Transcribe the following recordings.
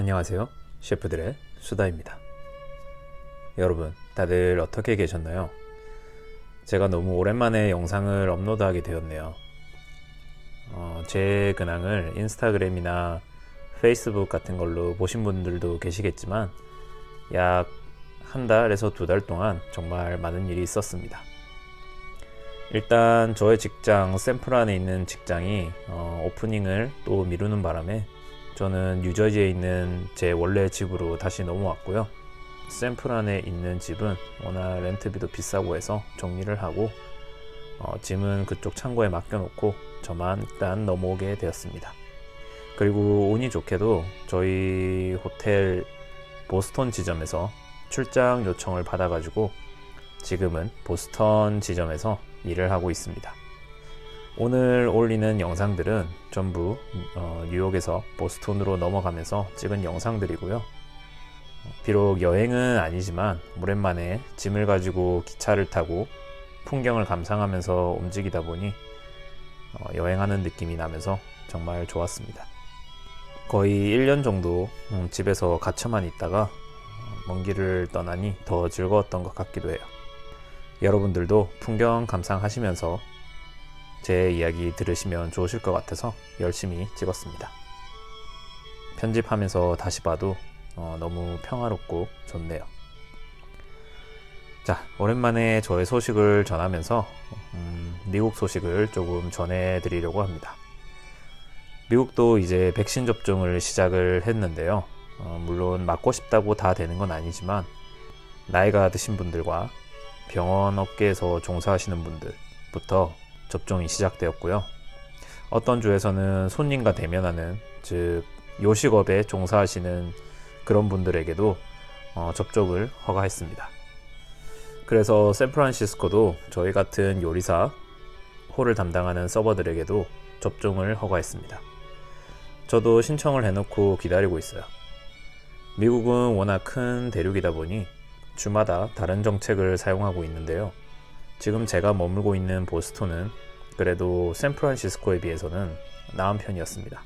안녕하세요. 셰프들의 수다입니다. 여러분, 다들 어떻게 계셨나요? 제가 너무 오랜만에 영상을 업로드하게 되었네요. 어, 제 근황을 인스타그램이나 페이스북 같은 걸로 보신 분들도 계시겠지만, 약 한 달에서 두 달 동안 정말 많은 일이 있었습니다. 일단 저의 직장 샘플 안에 있는 직장이 어, 오프닝을 또 미루는 바람에 저는 뉴저지에 있는 제 원래 집으로 다시 넘어왔고요. 샘플 안에 있는 집은 워낙 렌트비도 비싸고 해서 정리를 하고 어, 짐은 그쪽 창고에 맡겨놓고 저만 일단 넘어오게 되었습니다. 그리고 운이 좋게도 저희 호텔 보스턴 지점에서 출장 요청을 받아가지고 지금은 보스턴 지점에서 일을 하고 있습니다. 오늘 올리는 영상들은 전부 어, 뉴욕에서 보스턴으로 넘어가면서 찍은 영상들이고요. 비록 여행은 아니지만 오랜만에 짐을 가지고 기차를 타고 풍경을 감상하면서 움직이다 보니 어, 여행하는 느낌이 나면서 정말 좋았습니다. 거의 1년 정도 음, 집에서 갇혀만 있다가 어, 먼 길을 떠나니 더 즐거웠던 것 같기도 해요. 여러분들도 풍경 감상하시면서 제 이야기 들으시면 좋으실 것 같아서 열심히 찍었습니다. 편집하면서 다시 봐도 어, 너무 평화롭고 좋네요. 자, 오랜만에 저의 소식을 전하면서 음, 미국 소식을 조금 전해드리려고 합니다. 미국도 이제 백신 접종을 시작을 했는데요. 어, 물론 맞고 싶다고 다 되는 건 아니지만 나이가 드신 분들과 병원 업계에서 종사하시는 분들부터 접종이 시작되었고요. 어떤 주에서는 손님과 대면하는 즉 요식업에 종사하시는 그런 분들에게도 어, 접종을 허가했습니다. 그래서 샌프란시스코도 저희 같은 요리사 홀을 담당하는 서버들에게도 접종을 허가했습니다. 저도 신청을 해놓고 기다리고 있어요. 미국은 워낙 큰 대륙이다 보니 주마다 다른 정책을 사용하고 있는데요. 지금 제가 머물고 있는 보스턴은 그래도 샌프란시스코에 비해서는 나은 편이었습니다.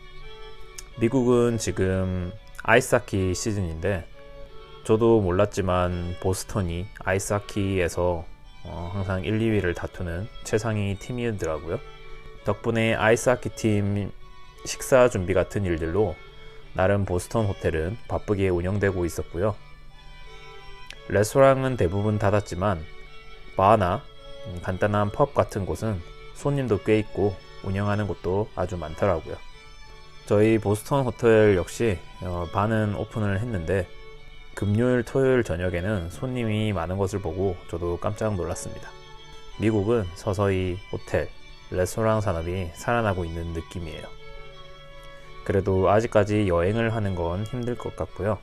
미국은 지금 아이스하키 시즌인데 저도 몰랐지만 보스턴이 아이스하키에서 어, 항상 1, 2위를 다투는 최상위 팀이더라고요. 덕분에 아이스하키 팀 식사 준비 같은 일들로 나름 보스턴 호텔은 바쁘게 운영되고 있었고요. 레스토랑은 대부분 닫았지만 바나 음, 간단한 펍 같은 곳은 손님도 꽤 있고 운영하는 곳도 아주 많더라고요. 저희 보스턴 호텔 역시 어, 반은 오픈을 했는데 금요일 토요일 저녁에는 손님이 많은 것을 보고 저도 깜짝 놀랐습니다. 미국은 서서히 호텔, 레스토랑 산업이 살아나고 있는 느낌이에요. 그래도 아직까지 여행을 하는 건 힘들 것 같고요.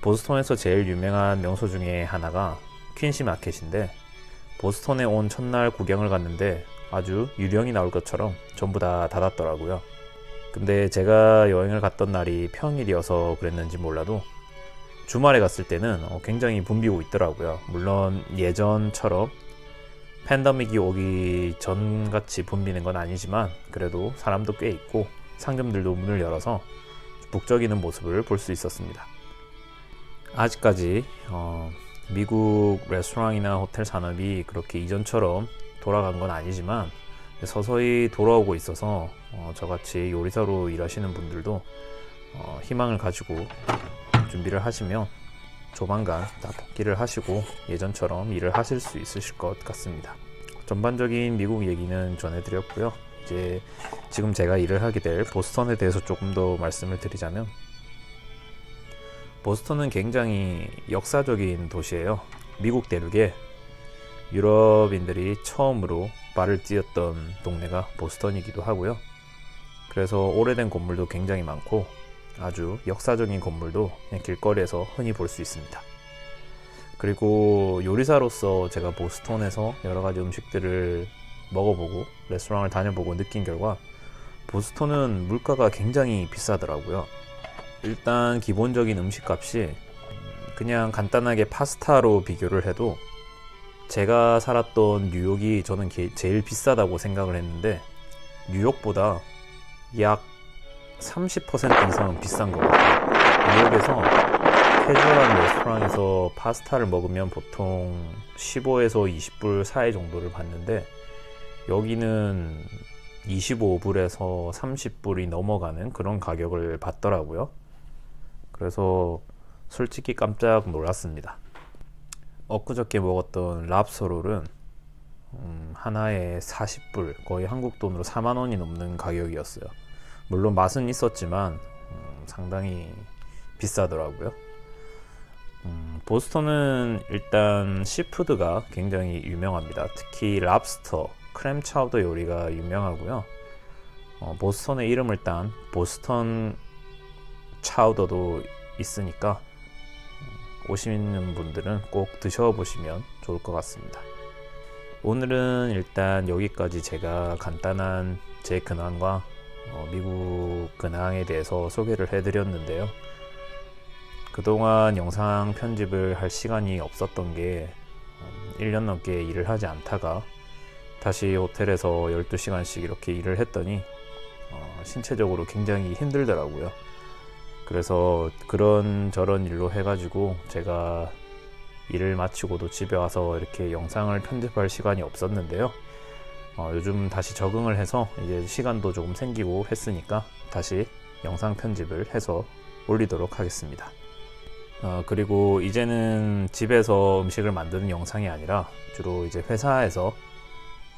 보스턴에서 제일 유명한 명소 중에 하나가 퀸시 마켓인데 보스턴에 온 첫날 구경을 갔는데 아주 유령이 나올 것처럼 전부 다 닫았더라고요. 근데 제가 여행을 갔던 날이 평일이어서 그랬는지 몰라도 주말에 갔을 때는 어, 굉장히 붐비고 있더라고요. 물론 예전처럼 팬데믹이 오기 전같이 붐비는 건 아니지만 그래도 사람도 꽤 있고 상점들도 문을 열어서 북적이는 모습을 볼 수 있었습니다. 아직까지 어, 미국 레스토랑이나 호텔 산업이 그렇게 이전처럼 돌아간 건 아니지만 서서히 돌아오고 있어서 어, 저같이 요리사로 일하시는 분들도 어, 희망을 가지고 준비를 하시면 조만간 다 복귀를 하시고 예전처럼 일을 하실 수 있으실 것 같습니다. 전반적인 미국 얘기는 전해드렸고요. 이제 지금 제가 일을 하게 될 보스턴에 대해서 조금 더 말씀을 드리자면 보스턴은 굉장히 역사적인 도시예요. 미국 대륙에 유럽인들이 처음으로 발을 띄었던 동네가 보스턴이기도 하고요. 그래서 오래된 건물도 굉장히 많고 아주 역사적인 건물도 길거리에서 흔히 볼 수 있습니다. 그리고 요리사로서 제가 보스턴에서 여러 가지 음식들을 먹어보고 레스토랑을 다녀보고 느낀 결과 보스턴은 물가가 굉장히 비싸더라고요. 일단 기본적인 음식값이 그냥 간단하게 파스타로 비교를 해도 제가 살았던 뉴욕이 저는 게- 제일 비싸다고 생각을 했는데 뉴욕보다 약 30% 이상은 비싼 것 같아요. 뉴욕에서 캐주얼한 레스토랑에서 파스타를 먹으면 보통 15에서 20불 사이 정도를 받는데 여기는 25불에서 30불이 넘어가는 그런 가격을 받더라고요. 그래서 솔직히 깜짝 놀랐습니다. 엊그저께 먹었던 랍스터롤은 음, 하나에 40불, 거의 한국 돈으로 4만 원이 넘는 가격이었어요. 물론 맛은 있었지만 음, 상당히 비싸더라고요. 음, 보스턴은 일단 시푸드가 굉장히 유명합니다. 특히 랍스터, 크램 차우더 요리가 유명하고요. 어, 보스턴의 이름을 딴 보스턴 차우더도 있으니까 음, 오시는 분들은 꼭 드셔보시면 좋을 것 같습니다. 오늘은 일단 여기까지 제가 간단한 제 근황과 어, 미국 근황에 대해서 소개를 해드렸는데요. 그동안 영상 편집을 할 시간이 없었던 게 음, 1년 넘게 일을 하지 않다가 다시 호텔에서 12시간씩 이렇게 일을 했더니 어, 신체적으로 굉장히 힘들더라고요. 그래서 그런 저런 일로 해가지고 제가 일을 마치고도 집에 와서 이렇게 영상을 편집할 시간이 없었는데요. 어, 요즘 다시 적응을 해서 이제 시간도 조금 생기고 했으니까 다시 영상 편집을 해서 올리도록 하겠습니다. 어, 그리고 이제는 집에서 음식을 만드는 영상이 아니라 주로 이제 회사에서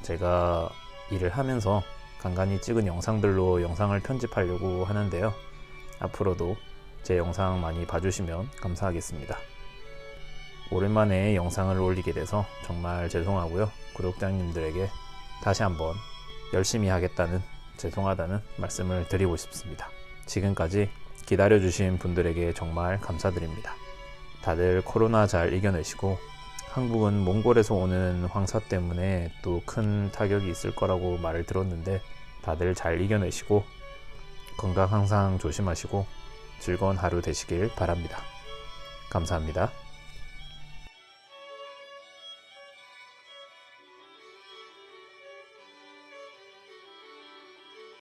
제가 일을 하면서 간간히 찍은 영상들로 영상을 편집하려고 하는데요. 앞으로도 제 영상 많이 봐주시면 감사하겠습니다. 오랜만에 영상을 올리게 돼서 정말 죄송하고요. 구독자님들에게 다시 한번 열심히 하겠다는 죄송하다는 말씀을 드리고 싶습니다. 지금까지 기다려주신 분들에게 정말 감사드립니다. 다들 코로나 잘 이겨내시고 한국은 몽골에서 오는 황사 때문에 또 큰 타격이 있을 거라고 말을 들었는데 다들 잘 이겨내시고 건강 항상 조심하시고 즐거운 하루 되시길 바랍니다. 감사합니다.